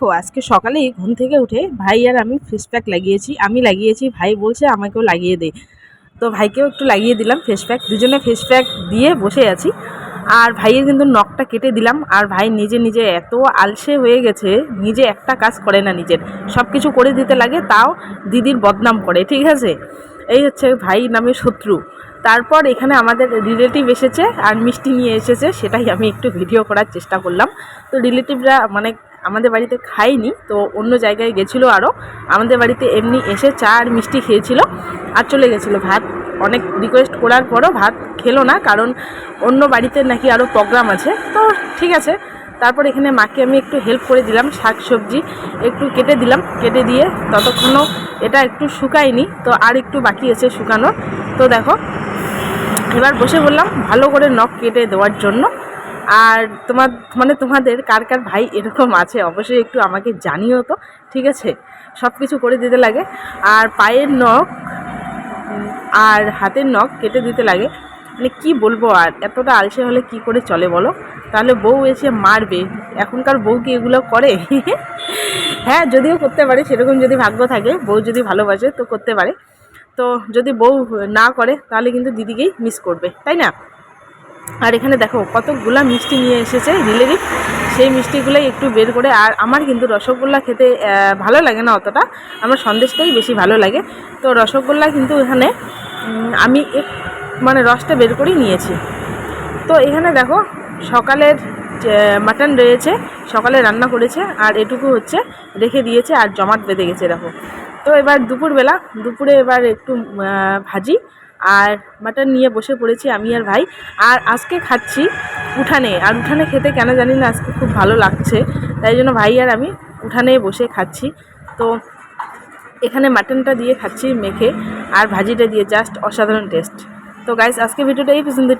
তো আজকে সকালেই ঘুম থেকে উঠে ভাই আর আমি ফেস প্যাক লাগিয়েছি। আমি লাগিয়েছি, ভাই বলছে আমাকেও লাগিয়ে দে। তো ভাইকেও একটু লাগিয়ে দিলাম ফেস প্যাক দুজনে ফেস প্যাক দিয়ে বসে আছি। আর ভাইয়ের কিন্তু নখটা কেটে দিলাম। আর ভাই নিজে নিজে এত আলসে হয়ে গেছে, নিজে একটা কাজ করে না নিজের। সব কিছু করে দিতে লাগে, তাও দিদির বদনাম করে, ঠিক আছে? এই হচ্ছে ভাই নামে শত্রু। তারপর এখানে আমাদের রিলেটিভ এসেছে আর মিষ্টি নিয়ে এসেছে, সেটাই আমি একটু ভিডিও করার চেষ্টা করলাম। তো রিলেটিভরা মানে আমাদের বাড়িতে খাইনি, তো অন্য জায়গায় গেছিল আরও আমাদের বাড়িতে এমনি এসে চা আর মিষ্টি খেয়েছিল আর চলে গেছিল ভাত। অনেক রিকোয়েস্ট করার পরও ভাত খেলো না, কারণ অন্য বাড়িতে নাকি আরও প্রোগ্রাম আছে। তো ঠিক আছে, তারপর এখানে মাকে আমি একটু হেল্প করে দিলাম শাক সবজি একটু কেটে দিলাম। কেটে দিয়ে ততক্ষণও এটা একটু শুকায়নি, তো আর একটু বাকি আছে শুকানোর। তো দেখো, এবার বসে বললাম ভালো করে নখ কেটে দেওয়ার জন্য। আর তোমার মানে তোমাদের কার কার ভাই এরকম আছে, অবশ্যই একটু আমাকে জানিও তো, ঠিক আছে? সব কিছু করে দিতে লাগে। আর পায়ের নখ আর হাতের নখ কেটে দিতে লাগে। মানে কি বলব আর, এতটা আলসে হলে কি করে চলে বলো? তাহলে বউ এসে মারবে। এখনকার বউ কি এগুলো করে? হ্যাঁ যদিও করতে পারে, সেরকম যদি ভাগ্য থাকে, বউ যদি ভালোবাসে তো করতে পারে। তো যদি বউ না করে, তাহলে কিন্তু দিদিকেই মিস করবে, তাই না? আর এখানে দেখো কতগুলা মিষ্টি নিয়ে এসেছে রিলেটিভ সেই মিষ্টিগুলোই একটু বের করে, আর আমার কিন্তু রসগোল্লা খেতে ভালো লাগে না অতটা। আমার সন্দেশটাই বেশি ভালো লাগে। তো রসগোল্লা কিন্তু এখানে আমি এক মানে রসটা বের করেই নিয়েছি। তো এখানে দেখো সকালের মাটন রয়েছে, সকালে রান্না করেছে, আর এটুকু হচ্ছে রেখে দিয়েছে, আর জমাট বেঁধে গেছে, দেখো। তো এবার দুপুরবেলা, দুপুরে এবার একটু ভাজি আর মাটন নিয়ে বসে পড়েছি আমি আর ভাই। আর আজকে খাচ্ছি উঠানে। আর উঠানে খেতে কেন জানি না, আজকে খুব ভালো লাগছে। তাই জন্য ভাই আর আমি উঠানে বসে খাচ্ছি। তো এখানে মাটনটা দিয়ে খাচ্ছি মেখে, আর ভাজিটা দিয়ে জাস্ট অসাধারণ টেস্ট তো গাইস আজকে ভিডিওটা এই পর্যন্ত